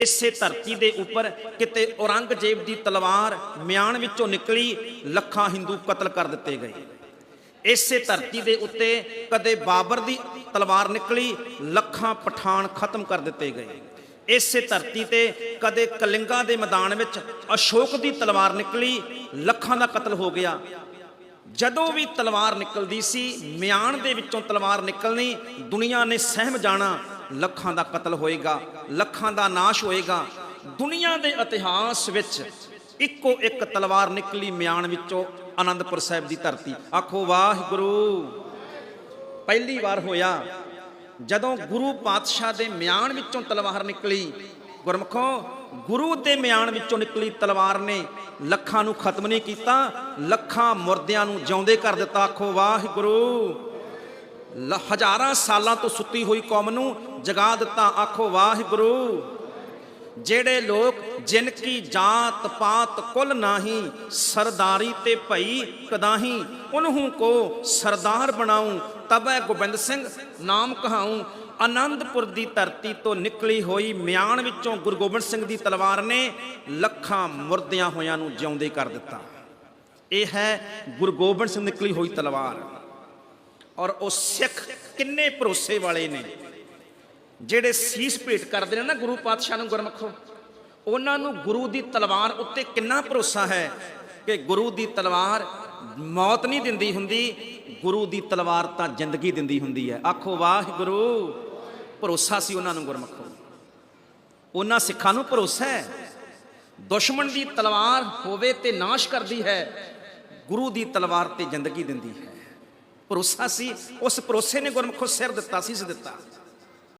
ਇਸੇ ਧਰਤੀ ਦੇ ਉੱਪਰ ਕਿਤੇ ਔਰੰਗਜ਼ੇਬ ਦੀ ਤਲਵਾਰ ਮਿਆਨ ਵਿੱਚੋਂ ਨਿਕਲੀ, ਲੱਖਾਂ ਹਿੰਦੂ ਕਤਲ ਕਰ ਦਿੱਤੇ ਗਏ। ਇਸੇ ਧਰਤੀ ਦੇ ਉੱਤੇ ਕਦੇ ਬਾਬਰ ਦੀ ਤਲਵਾਰ ਨਿਕਲੀ, ਲੱਖਾਂ ਪਠਾਨ ਖਤਮ ਕਰ ਦਿੱਤੇ ਗਏ। ਇਸੇ ਧਰਤੀ ਤੇ ਕਦੇ ਕਲਿੰਗਾ ਦੇ ਮੈਦਾਨ ਵਿੱਚ ਅਸ਼ੋਕ ਦੀ ਤਲਵਾਰ ਨਿਕਲੀ, ਲੱਖਾਂ ਦਾ ਕਤਲ ਹੋ ਗਿਆ। ਜਦੋਂ ਵੀ ਤਲਵਾਰ ਨਿਕਲਦੀ ਸੀ, ਮਿਆਨ ਦੇ ਵਿੱਚੋਂ ਤਲਵਾਰ ਨਿਕਲਣੀ, ਦੁਨੀਆ ਨੇ ਸਹਿਮ ਜਾਣਾ ਲੱਖਾਂ ਦਾ ਕਤਲ ਹੋਏਗਾ, ਲੱਖਾਂ ਦਾ ਨਾਸ਼ ਹੋਏਗਾ। ਦੁਨੀਆ ਦੇ ਇਤਿਹਾਸ ਵਿੱਚ ਇੱਕੋ ਇੱਕ ਤਲਵਾਰ ਨਿਕਲੀ ਮਿਆਨ ਵਿੱਚੋਂ ਆਨੰਦਪੁਰ ਸਾਹਿਬ ਦੀ ਧਰਤੀ। ਆਖੋ, ਵਾਹਿਗੁਰੂ। ਪਹਿਲੀ ਵਾਰ ਹੋਇਆ, ਜਦੋਂ ਗੁਰੂ ਪਾਤਸ਼ਾਹ ਦੇ ਮਿਆਨ ਵਿੱਚੋਂ ਤਲਵਾਰ ਨਿਕਲੀ। ਗੁਰਮਖੋ, ਗੁਰੂ ਦੇ ਮਿਆਨ ਵਿੱਚੋਂ ਨਿਕਲੀ ਤਲਵਾਰ ਨੇ ਲੱਖਾਂ ਨੂੰ ਖਤਮ ਨਹੀਂ ਕੀਤਾ, ਲੱਖਾਂ ਮੁਰਦਿਆਂ ਨੂੰ ਜਿਉਂਦੇ ਕਰ ਦਿੱਤਾ। ਆਖੋ, ਵਾਹਿਗੁਰੂ। ਹਜ਼ਾਰਾਂ ਸਾਲਾਂ ਤੋਂ ਸੁੱਤੀ ਹੋਈ ਕੌਮ ਨੂੰ ਜਗਾ ਦਿੱਤਾ, ਆਖੋ ਵਾਹਿਗੁਰੂ। ਜਿਹੜੇ ਲੋਕ ਜਿਨ ਕੀ ਜਾਤ ਪਾਤ ਕੁਲ ਨਾਹੀ ਸਰਦਾਰੀ ਤੇ ਭਈ ਕਦਾਹੀ ਉਨਹੂ ਕੋ ਸਰਦਾਰ ਬਣਾਉ, ਤਬੈ ਗੋਬਿੰਦ ਸਿੰਘ ਨਾਮ ਕਹਾਉ। ਆਨੰਦਪੁਰ ਦੀ ਧਰਤੀ ਤੋਂ ਨਿਕਲੀ ਹੋਈ ਮਿਆਨ ਵਿੱਚੋਂ ਗੁਰੂ ਗੋਬਿੰਦ ਸਿੰਘ ਦੀ ਤਲਵਾਰ ਨੇ ਲੱਖਾਂ ਮੁਰਦਿਆਂ ਹੋਇਆਂ ਨੂੰ ਜਿਉਂਦੇ ਕਰ ਦਿੱਤਾ। ਇਹ ਹੈ ਗੁਰੂ ਗੋਬਿੰਦ ਸਿੰਘ ਨਿਕਲੀ ਹੋਈ ਤਲਵਾਰ। ਔਰ ਉਹ ਸਿੱਖ ਕਿੰਨੇ ਭਰੋਸੇ ਵਾਲੇ ਨੇ। ਜਿਹੜੇ ਸੀਸ ਭੇਟ ਕਰਦੇ ਨੇ ਨਾ ਗੁਰੂ ਪਾਤਸ਼ਾਹ ਨੂੰ ਗੁਰਮਖੋ, ਉਹਨਾਂ ਨੂੰ ਗੁਰੂ ਦੀ ਤਲਵਾਰ ਉੱਤੇ ਕਿੰਨਾ ਭਰੋਸਾ ਹੈ ਕਿ ਗੁਰੂ ਦੀ ਤਲਵਾਰ ਮੌਤ ਨਹੀਂ ਦਿੰਦੀ ਹੁੰਦੀ, ਗੁਰੂ ਦੀ ਤਲਵਾਰ ਤਾਂ ਜ਼ਿੰਦਗੀ ਦਿੰਦੀ ਹੁੰਦੀ ਹੈ। ਆਖੋ, ਵਾਹਿਗੁਰੂ, ਭਰੋਸਾ ਸੀ ਉਹਨਾਂ ਨੂੰ ਗੁਰਮਖੋ। ਉਹਨਾਂ ਸਿੱਖਾਂ ਨੂੰ ਭਰੋਸਾ ਹੈ, ਦੁਸ਼ਮਣ ਦੀ ਤਲਵਾਰ ਹੋਵੇ ਤੇ ਨਾਸ਼ ਕਰਦੀ ਹੈ, ਗੁਰੂ ਦੀ ਤਲਵਾਰ ਤੇ ਜ਼ਿੰਦਗੀ ਦਿੰਦੀ ਹੈ। ਭਰੋਸਾ ਸੀ ਉਸ ਭਰੋਸੇ ਨੇ ਗੁਰਮੁਖੋ ਸਿਰ ਦਿੱਤਾ ਸੀ ਦਿੱਤਾ